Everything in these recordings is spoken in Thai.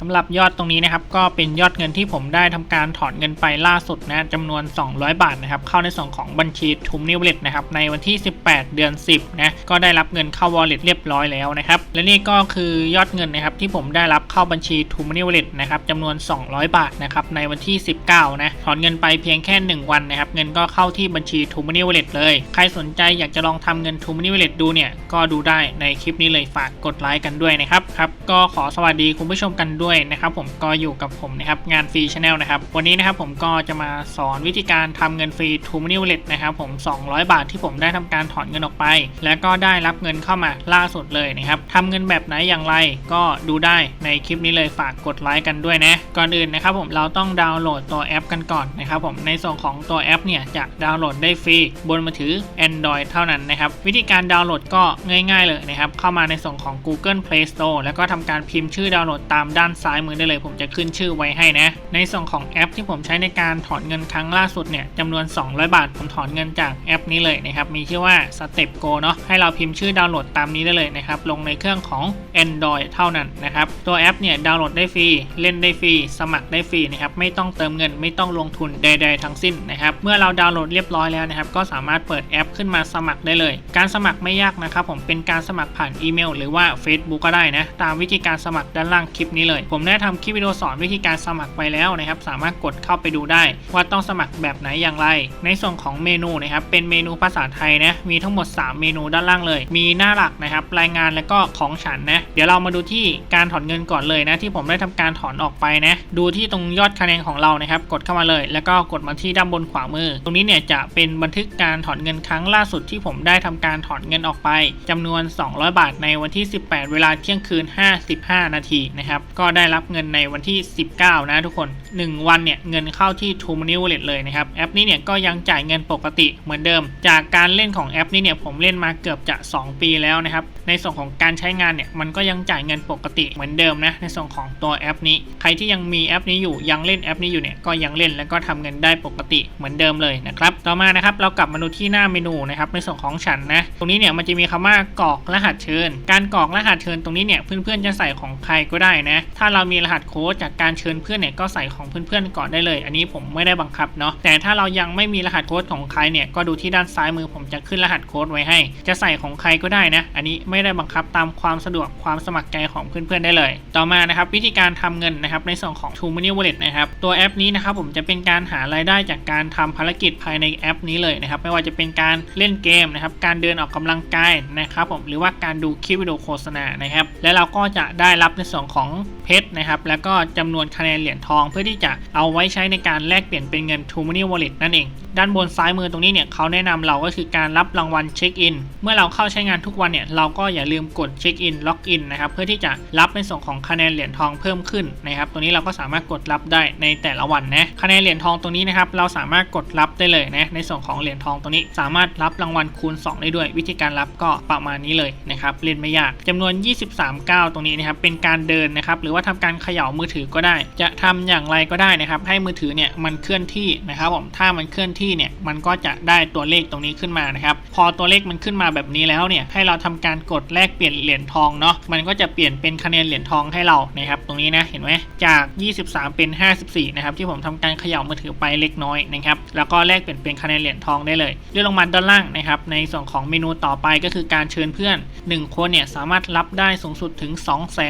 สำหรับยอดตรงนี้นะครับก็เป็นยอดเงินที่ผมได้ทำการถอนเงินไปล่าสุดนะจำนวน 200 บาทนะครับเข้าในส่วนของบัญชีทุมนิวเลตนะครับในวันที่ 18 เดือน 10นะก็ได้รับเงินเข้า wallet เรียบร้อยแล้วนะครับและนี่ก็คือยอดเงินนะครับที่ผมได้รับเข้าบัญชีทุมนิวเลตนะครับจำนวน 200 บาทนะครับในวันที่ 19นะถอนเงินไปเพียงแค่ 1 วันนะครับเงินก็เข้าที่บัญชีทุมนิวเลตเลยใครสนใจอยากจะลองทำเงินทุมนิวเลตดูเนี่ยก็ดูได้ในคลิปนี้เลยฝากกดไลค์กันด้วยนะครับครับก็ขอสวัสดีคุณผู้ชมกันด้วย้วยนะครับผมก็อยู่กับผมนะครับงานฟรีชาแนลนะครับวันนี้นะครับผมก็จะมาสอนวิธีการทำเงินฟรีทูมินิวเลตนะครับผม 200 บาทที่ผมได้ทำการถอนเงินออกไป แล้วก็ได้รับเงินเข้ามาล่าสุดเลยนะครับทำเงินแบบไหนอย่างไรก็ดูได้ในคลิปนี้เลยฝากกดไลค์กันด้วยนะก่อนอื่นนะครับผมเราต้องดาวน์โหลดตัวแอปกันก่อนนะครับผมในส่วนของตัวแอปเนี่ยจะดาวน์โหลดได้ฟรีบนมือถือ Android เท่านั้นนะครับวิธีการดาวน์โหลดก็ง่าย ๆ เลยนะครับเข้ามาในส่วนของ Google Play Store แล้วก็ทำการพิมพ์ชื่อดาวน์โหลดตามด้านซ้ายมือได้เลย ผมจะขึ้นชื่อไว้ให้นะ ในส่วนของแอปที่ผมใช้ในการถอนเงินครั้งล่าสุดเนี่ยจำนวน 200 บาท ผมถอนเงินจากแอปนี้เลยนะครับ มีชื่อว่า Step Go เนาะให้เราพิมพ์ชื่อดาวน์โหลดตามนี้ได้เลยนะครับ ลงในเครื่องของ Android เท่านั้นนะครับ ตัวแอปเนี่ยดาวน์โหลดได้ฟรี เล่นได้ฟรี สมัครได้ฟรีนะครับ ไม่ต้องเติมเงิน ไม่ต้องลงทุนใด ๆ ทั้งสิ้นนะครับ เมื่อเราดาวน์โหลดเรียบร้อยแล้วนะครับ ก็สามารถเปิดแอปขึ้นมาสมัครได้เลย การสมัครไม่ยากนะครับ ผม เป็นการสมัครผ่านอีเมล หรือว่า Facebook ก็ได้นะ ตามวิธีการสมัครด้านล่างคลิปนี้เลยผมได้ทำคลิปวิดีโอสอนวิธีการสมัครไปแล้วนะครับ สามารถกดเข้าไปดูได้ ว่าต้องสมัครแบบไหนอย่างไร ในส่วนของเมนูนะครับ เป็นเมนูภาษาไทยนะ มีทั้งหมด 3 เมนูด้านล่างเลย มีหน้าหลักนะครับ รายงานแล้วก็ของฉันนะ เดี๋ยวเรามาดูที่การถอนเงินก่อนเลยนะ ที่ผมได้ทำการถอนออกไปนะ ดูที่ตรงยอดคะแนนของเรานะครับ กดเข้ามาเลย แล้วก็กดมาที่ด้านบนขวามือ ตรงนี้เนี่ยจะเป็นบันทึกการถอนเงินครั้งล่าสุดที่ผมได้ทำการถอนเงินออกไปจำนวน 200 บาทในวันที่ 18 เวลาเที่ยงคืน 55 นาทีนะครับ ก็ได้รับเงินในวันที่ 19 นะทุกคน 1 วันเนี่ยเงินเข้าที่ TruMoney Wallet เลยนะครับ แอปนี้เนี่ยก็ยังจ่ายเงินปกติเหมือนเดิม จากการเล่นของแอปนี้เนี่ยผมเล่นมาเกือบจะ 2 ปีแล้วนะครับในส่วนของการใช้งานเนี่ยมันก็ยังจ่ายเงินปกติเหมือนเดิมนะในส่วนของตัวแอปนี้ ใครที่ยังมีแอปนี้อยู่ยังเล่นแอปนี้อยู่เนี่ยก็ยังเล่นแล้วก็ทำเงินได้ปกติเหมือนเดิมเลยนะครับต่อมานะครับเรากลับมาดูที่หน้าเมนูนะครับในส่วนของฉันนะตรงนี้เนี่ยมันจะมีคำว่ากรอกรหัสเชิญ การกรอกรหัสเชิญตรงนี้เนี่ยเพื่อนๆจะใส่ของใครก็ได้นะถ้าเรามีรหัสโค้ดจากการเชิญเพื่อนเนี่ยก็ใส่ของเพื่อนๆก่อนได้เลย อันนี้ผมไม่ได้บังคับเนาะแต่ถ้าเรายังไม่มีรหัสโค้ดของใครเนี่ยก็ดูที่ด้านซ้ายมือผมจะขึ้นรหัสโค้ดไว้ให้ จะใส่ของใครก็ได้นะ อันนี้ไไม่ได้บังคับตามความสะดวกความสมัครใจของเพื่อนๆได้เลย ต่อมานะครับวิธีการทำเงินนะครับในส่วนของ t o Money Wallet นะครับตัวแอปนี้นะครับผมจะเป็นการหารายได้จากการทำภารกิจภายในแอปนี้เลยนะครับไม่ว่าจะเป็นการเล่นเกมนะครับการเดินออกกำลังกายนะครับผมหรือว่าการดูคลิปวิดีโอโฆษณานะครับและเราก็จะได้รับในส่วนของเพชรนะครับแล้วก็จำนวนคะแนนเหรียญทอง เพื่อที่จะเอาไว้ใช้ในการแลกเปลี่ยนเป็นเงิน t o Money Wallet นั่นเองด้านบนซ้ายมือตรงนี้เนี่ยเขาแนะนำเราก็คือการรับรางวัลเช็คอินเมื่อเราเข้าใช้งานทุกวันเนี่ยเราก็็อย่าลืมกดเช็คอินล็อกอินนะครับเพื่อที่จะรับในส่วนของคะแนนเหรียญทองเพิ่มขึ้นนะครับตรงนี้เราก็สามารถกดรับได้ในแต่ละวันนะคะแนนเหรียญทองตรงนี้นะครับเราสามารถกดรับได้เลยนะในส่วนของเหรียญทองตรงนี้ สามารถรับรางวัลคูณ 2 ได้ด้วย วิธีการรับก็ประมาณนี้เลยนะครับเล่นไม่ยากจำนวน 23ก้าวตรงนี้นะครับเป็นการเดินนะครับหรือว่าทำการเขย่ามือถือก็ได้ จะทำอย่างไรก็ได้นะครับให้มือถือเนี่ยมันเคลื่อนที่นะครับผมถ้ามันเคลื่อนที่เนี่ยมันก็จะได้ตัวเลขตรงนี้ขึ้นมานะครับพอตัวเลขมันขึ้นมาแบบนี้แล้วเนี่ยให้เราทำการกดดแลกเปลี่ยนเหรียญทองเนาะมันก็จะเปลี่ยนเป็นคะแนนเหรียญทองให้เรานะครับตรงนี้นะเห็นไหมจาก 23 เป็น 54 นะครับที่ผมทำการเขย่ามือถือไปเล็กน้อยนะครับแล้วก็แลกเปลี่ยนเป็นคะแนนเหรียญทองได้เลยเลื่อนลงมาด้านล่างนะครับในส่วนของเมนูต่อไปก็คือการเชิญเพื่อน 1 คนเนี่ยสามารถรับได้สูงสุดถึง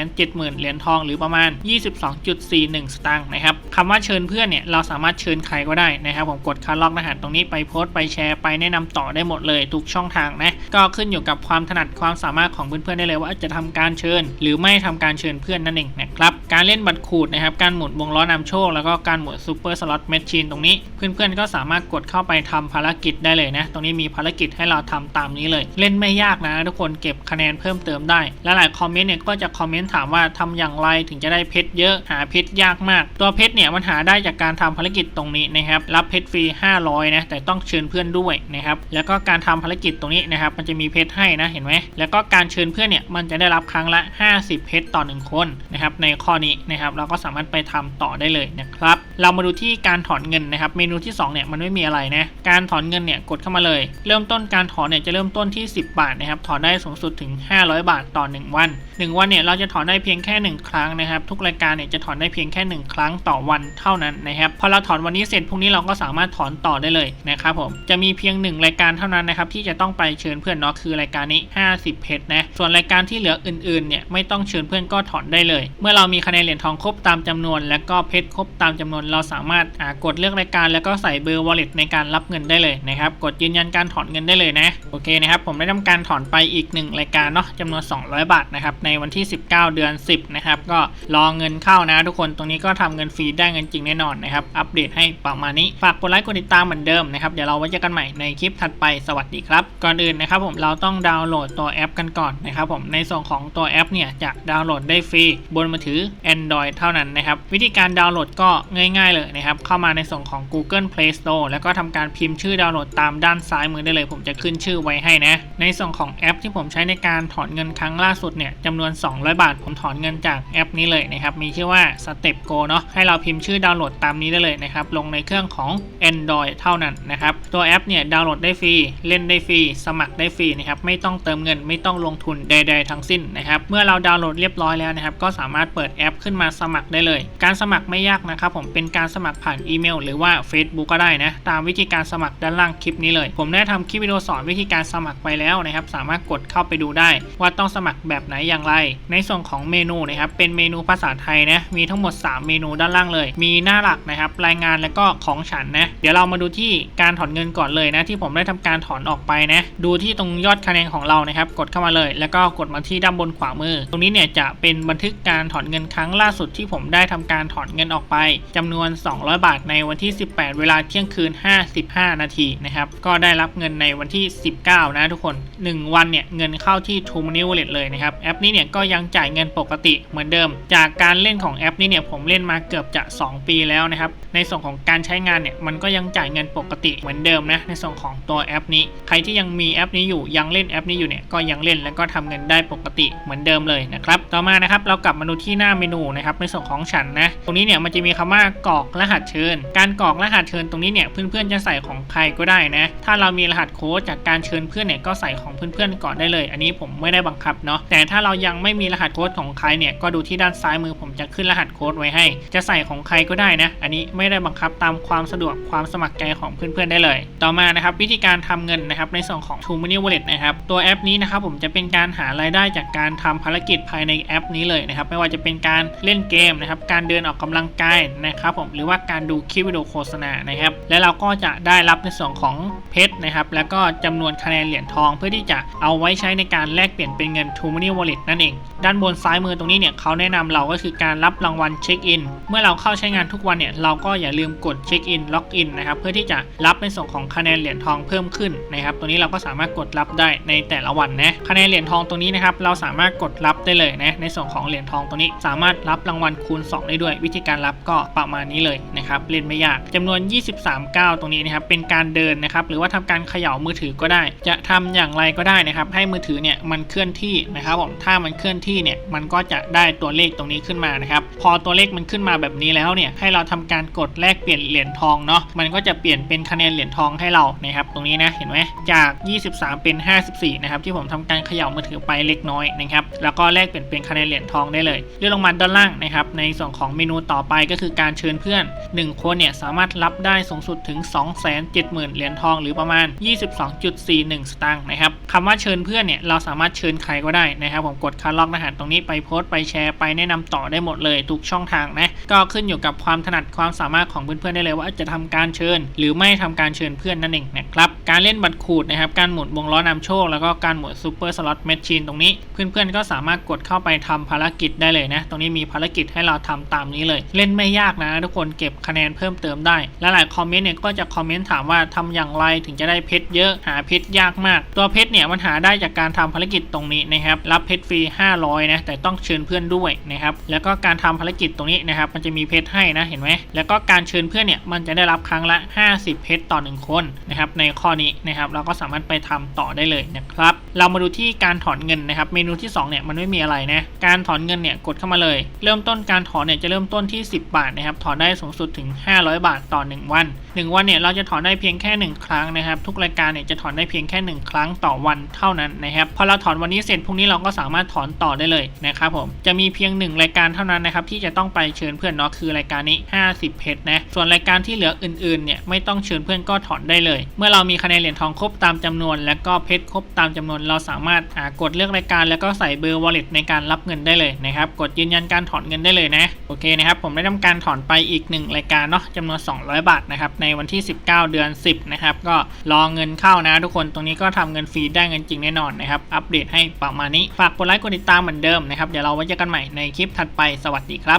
270,000 เหรียญทองหรือประมาณ 22.41 สตางค์นะครับคำว่าเชิญเพื่อนเนี่ยเราสามารถเชิญใครก็ได้นะครับผมกดคาร์ล็อกรหัสตรงนี้ไปโพสต์ไปแชร์ไปแนะนำต่อได้หมดเลยทุกช่องทางนะก็ขึ้นอยู่กับความถนัดความสามารถของเพื่อนๆได้เลยว่าจะทำการเชิญ หรือไม่ทำการเชิญเพื่อนนั่นเองนะครับการเล่นบัตรขูดนะครับการหมุนวงล้อนำโชค แล้วก็การหมุนซูเปอร์สล็อตแมชชีนตรงนี้ เพื่อนๆก็สามารถกดเข้าไปทำภารกิจได้เลยนะตรงนี้มีภารกิจให้เราทำตามนี้เลย เล่นไม่ยากนะทุกคนเก็บคะแนนเพิ่มเติมได้และหลายคอมเมนต์เนี่ยก็จะคอมเมนต์ถามว่าทำอย่างไรถึงจะได้เพชรเยอะหาเพชรยากมาก ตัวเพชรเนี่ยมันหาได้จากการทำภารกิจตรงนี้นะครับรับเพชรฟรี 500นะแต่ต้องเชิญเพื่อนด้วยนะครับแล้วก็การทำภารกิจตรงนี้นะครับมันจะมีเพชรให้นะเห็นไหมแล้วก็การเชิญเพื่อนเนี่ยมันจะได้รับครั้งละ 50 เพชรต่อ 1 คนนะครับในข้อนี้นะครับเราก็สามารถไปทำต่อได้เลยนะครับเรามาดูที่การถอนเงินนะครับเมนูที่2เนี่ยมันไม่มีอะไรนะการถอนเงินเนี่ยกดเข้ามาเลย เริ่มต้นการถอนเนี่ยจะเริ่มต้นที่ 10 บาทนะครับถอนได้สูงสุดถึง 500 บาทต่อ 1 วัน 1 วันเนี่ยเราจะถอนได้เพียงแค่ 1 ครั้งนะครับทุกรายการเนี่ยจะถอนได้เพียงแค่ 1 ครั้งต่อวันเท่านั้นนะครับพอเราถอนวันนี้เสร็จพรุ่งนี้เราก็สามารถถอนต่อได้เลยนะครับผมจะมีเพียง 1 รายการเท่านั้นนะครับที่จะต้องไปเชิญเพื่อนเนาะคือรายการนี้ 50เพชรนะ ส่วนรายการที่เหลืออื่นๆเนี่ยไม่ต้องเชิญเพื่อนก็ถอนได้เลย เมื่อเรามีคะแนนเหรียญทองครบตามจำนวน และก็เพชรครบตามจำนวน เราสามารถกดเลือกรายการแล้วก็ใส่เบอร์ wallet ในการรับเงินได้เลยนะครับ กดยืนยันการถอนเงินได้เลยนะ โอเคนะครับ ผมได้ทำการถอนไปอีก 1 รายการเนาะจำนวน 200 บาทนะครับในวันที่ 19 เดือน 10 นะครับ ก็รอเงินเข้านะ ทุกคนตรงนี้ก็ทำเงินฟรีได้เงินจริงแน่นอนนะครับ อัปเดตให้ประมาณนี้ ฝากกดไลค์กดติดตามเหมือนเดิมนะครับ เดี๋ยวเราไว้เจอกันใหม่ในคลิปถัดไป สวัสดีครับ ก่อนอื่นนะครับผมเราต้องดาวน์โหลดตัวแอปกันก่อนนะครับผมในส่วนของตัวแอปเนี่ยจะดาวน์โหลดได้ฟรีบนมือถือ Android เท่านั้นนะครับวิธีการดาวน์โหลดก็ง่าย ๆเลยนะครับเข้ามาในส่วนของ Google Play Store แล้วก็ทำการพิมพ์ชื่อดาวน์โหลดตามด้านซ้ายมือได้เลย ผมจะขึ้นชื่อไว้ให้นะในส่วนของแอปที่ผมใช้ในการถอนเงินครั้งล่าสุดเนี่ยจำนวน 200 บาท ผมถอนเงินจากแอปนี้เลยนะครับมีชื่อว่า Step Go เนาะให้เราพิมพ์ชื่อดาวน์โหลดตามนี้ได้เลยนะครับลงในเครื่องของ Android เท่านั้นนะครับตัวแอปเนี่ยดาวน์โหลดได้ฟรีเล่นได้ฟรีสมัครได้ฟรีนะครับไม่ต้องเติมเงินไม่ต้องลงทุนใด ๆ ทั้งสิ้นนะครับ เมื่อเราดาวน์โหลดเรียบร้อยแล้วนะครับ ก็สามารถเปิดแอปขึ้นมาสมัครได้เลย การสมัครไม่ยากนะครับ ผมเป็นการสมัครผ่านอีเมล หรือว่า Facebook ก็ได้นะ ตามวิธีการสมัครด้านล่างคลิปนี้เลย ผมได้ทำคลิปวิดีโอสอนวิธีการสมัครไปแล้วนะครับ สามารถกดเข้าไปดูได้ ว่าต้องสมัครแบบไหนอย่างไร ในส่วนของเมนูนะครับ เป็นเมนูภาษาไทยนะ มีทั้งหมด 3 เมนูด้านล่างเลย มีหน้าหลักนะครับ รายงานแล้วก็ของฉันนะ เดี๋ยวเรามาดูที่การถอนเงินก่อนเลยนะ ที่ผมได้ทำการถอนออกไปนะ ดูที่ตรงยอดคะแนนของเรานะครับ กดเข้ามาเลย แล้วก็กดมาที่ด้านบนขวามือ ตรงนี้เนี่ยจะเป็นบันทึกการถอนเงินครั้งล่าสุดที่ผมได้ทำการถอนเงินออกไปจำนวน 200 บาทในวันที่ 18 เวลาเที่ยงคืน 55 นาทีนะครับ ก็ได้รับเงินในวันที่ 19 นะทุกคน 1 วันเนี่ยเงินเข้าที่ t ูม n นิวเลตเลยนะครับ แอปนี้เนี่ยก็ยังจ่ายเงินปกติเหมือนเดิม จากการเล่นของแอปนี้เนี่ยผมเล่นมาเกือบจะ 2 ปีแล้วนะครับ ในส่วนของการใช้งานเนี่ยมันก็ยังจ่ายเงินปกติเหมือนเดิมนะในส่วนของตัวแอปนี้ ใครที่ยังมีแอปนี้อยู่ยังเล่นแอปนี้อยู่เนี่ยก็ยังเล่น แล้วก็ทำเงินได้ปกติเหมือนเดิมเลยนะครับ ต่อมานะครับเรากลับมาดูที่หน้าเมนูนะครับในส่วนของฉันนะ ตรงนี้เนี่ยมันจะมีคำว่ากรอกรหัสเชิญ การกรอกรหัสเชิญตรงนี้เนี่ยเพื่อนๆจะใส่ของใครก็ได้นะ ถ้าเรามีรหัสโค้ดจากการเชิญเพื่อนเนี่ยก็ใส่ของเพื่อนๆก่อนได้เลย อันนี้ผมไม่ได้บังคับเนาะ แต่ถ้าเรายังไม่มีรหัสโค้ดของใครเนี่ยก็ดูที่ด้านซ้ายมือผมจะขึ้นรหัสโค้ดไว้ให้ จะใส่ของใครก็ได้นะ อันนี้ไม่ได้บังคับตามความสะดวกความสมัครใจของเพื่อนๆได้เลย ต่อมานะครับวิธีการทำเงินนะครับในส่วนของ True Money Wallet นะครับตัวแอปนี้นะครับผมจะเป็นการหารายได้จากการทำภารกิจภายในแอปนี้เลยนะครับ ไม่ว่าจะเป็นการเล่นเกมนะครับ การเดินออกกำลังกายนะครับผมหรือว่าการดูคลิปวิดีโอโฆษณานะครับ และเราก็จะได้รับในส่วนของเพชรนะครับ แล้วก็จำนวนคะแนนเหรียญทอง เพื่อที่จะเอาไว้ใช้ในการแลกเปลี่ยนเป็นเงิน t r u Money Wallet นั่นเอง ด้านบนซ้ายมือตรงนี้เนี่ยเขาแนะนำเราก็คือการรับรางวัลเช็คอินเมื่อเราเข้าใช้งานทุกวันเนี่ยเราก็อย่าลืมกดเช็คอินล็อกอินนะครับเพื่อที่จะรับในส่วนของคะแนนเหรียญทองเพิ่มขึ้นนะครับตัวนี้เราก็สามารถกดรับได้ในแต่ละวันนะคะแนนเหรียญทองตรงนี้นะครับเราสามารถกดรับได้เลยนะในส่วนของเหรียญทองตรงนี้ สามารถรับรางวัลคูณ 2 ได้ด้วย วิธีการรับก็ประมาณนี้เลยนะครับเล่นไม่ยากจำนวน 23ก้าวตรงนี้นะครับเป็นการเดินนะครับหรือว่าทำการเขย่ามือถือก็ได้ จะทำอย่างไรก็ได้นะครับให้มือถือเนี่ยมันเคลื่อนที่นะครับผมถ้ามันเคลื่อนที่เนี่ยมันก็จะได้ตัวเลขตรงนี้ขึ้นมานะครับพอตัวเลขมันขึ้นมาแบบนี้แล้วเนี่ยให้เราทำการกดแลกเปลี่ยนเหรียญทองเนาะมันก็จะเปลี่ยนเป็นคะแนนเหรียญทองให้เรานะครับตรงนี้นะเห็นไหมจาก 23 เป็น 54นะครับที่ผมทำการเขย่ามือถือไปเล็กน้อยนะครับแล้วก็แลกเปลี่ยนเป็นคะแนนเหรียญทองได้เลยเลื่อนลงมาด้านล่างนะครับในส่วนของเมนูต่อไปก็คือการเชิญเพื่อน 1 คนเนี่ยสามารถรับได้สูงสุดถึง 270,000 เหรียญทอง หรือประมาณ 22.41 สตางค์นะครับคำว่าเชิญเพื่อนเนี่ยเราสามารถเชิญใครก็ได้นะครับผมกดคัดลอกรหัสตรงนี้ไปโพสต์ไปแชร์ไปแนะนำต่อได้หมดเลยทุกช่องทางนะก็ขึ้นอยู่กับความถนัดความสามารถของเพื่อนๆได้เลยว่าจะทำการเชิญ หรือไม่ทำการเชิญเพื่อนนั่นเองนะครับ การเล่นบัตรขูดนะครับ การหมุนวงล้อนำโชค แล้วก็การหมุนซูเปอร์สล็อตแมชชีนตรงนี้ เพื่อนๆก็สามารถกดเข้าไปทำภารกิจได้เลยนะ ตรงนี้มีภารกิจให้เราทำตามนี้เลย เล่นไม่ยากนะ ทุกคนเก็บคะแนนเพิ่มเติมได้ และหลายคอมเมนต์เนี่ยก็จะคอมเมนต์ถามว่าทำอย่างไรถึงจะได้เพชรเยอะ หาเพชรยากมาก ตัวเพชรเนี่ยมันหาได้จากการทำภารกิจตรงนี้นะครับ รับเพชรฟรี 500 นะ แต่ต้องเชิญเพื่อนด้วยนะครับ แล้วก็การทำภารกิจตรงนี้นะครับ มันจะมีเพชรให้นะ เห็นไหมแล้วก็การเชิญเพื่อนเนี่ย มันจะได้รับครั้งละ 50 เพชรต่อ 1 คนนะครับ ในข้อนี้นะครับเราก็สามารถไปทำต่อได้เลยนะครับเรามาดูที่การถอนเงินนะครับ เมนูที่2เนี่ยมันไม่มีอะไรนะการถอนเงินเนี่ยกดเข้ามาเลย เริ่มต้นการถอนเนี่ยจะเริ่มต้นที่ 10 บาทนะครับถอนได้สูงสุดถึง 500 บาทต่อ 1 วัน 1 วันเนี่ยเราจะถอนได้เพียงแค่ 1 ครั้งนะครับ ทุกรายการเนี่ยจะถอนได้เพียงแค่ 1 ครั้งต่อวันเท่านั้นนะครับพอเราถอนวันนี้เสร็จพรุ่งนี้เราก็สามารถถอนต่อได้เลยนะครับผมจะมีเพียง 1 รายการเท่านั้นนะครับที่จะต้องไปเชิญเพื่อนเนาะคือรายการนี้ 50เพชรนะส่วนรายการที่เหลืออื่นๆเนี่ยไม่ต้องเชิญเพื่อนก็ถอนได้เลย เมื่อเรามีคะแนนเหรียญทองครบตามจำนวน และก็เพชรครบตามจำนวน เราสามารถกดเลือกรายการแล้วก็ใส่เบอร์ wallet ในการรับเงินได้เลยนะครับ กดยืนยันการถอนเงินได้เลยนะ โอเคนะครับ ผมได้ทำการถอนไปอีก 1 รายการเนาะจำนวน 200 บาทนะครับ ในวันที่ 19 เดือน 10 นะครับ ก็รอเงินเข้านะทุกคน ตรงนี้ก็ทำเงินฟรีได้เงินจริงแน่นอนนะครับ อัปเดตให้ประมาณนี้ ฝากกดไลค์ กดติดตามเหมือนเดิมนะครับ เดี๋ยวเราไว้เจอกันใหม่ในคลิปถัดไป สวัสดีครับ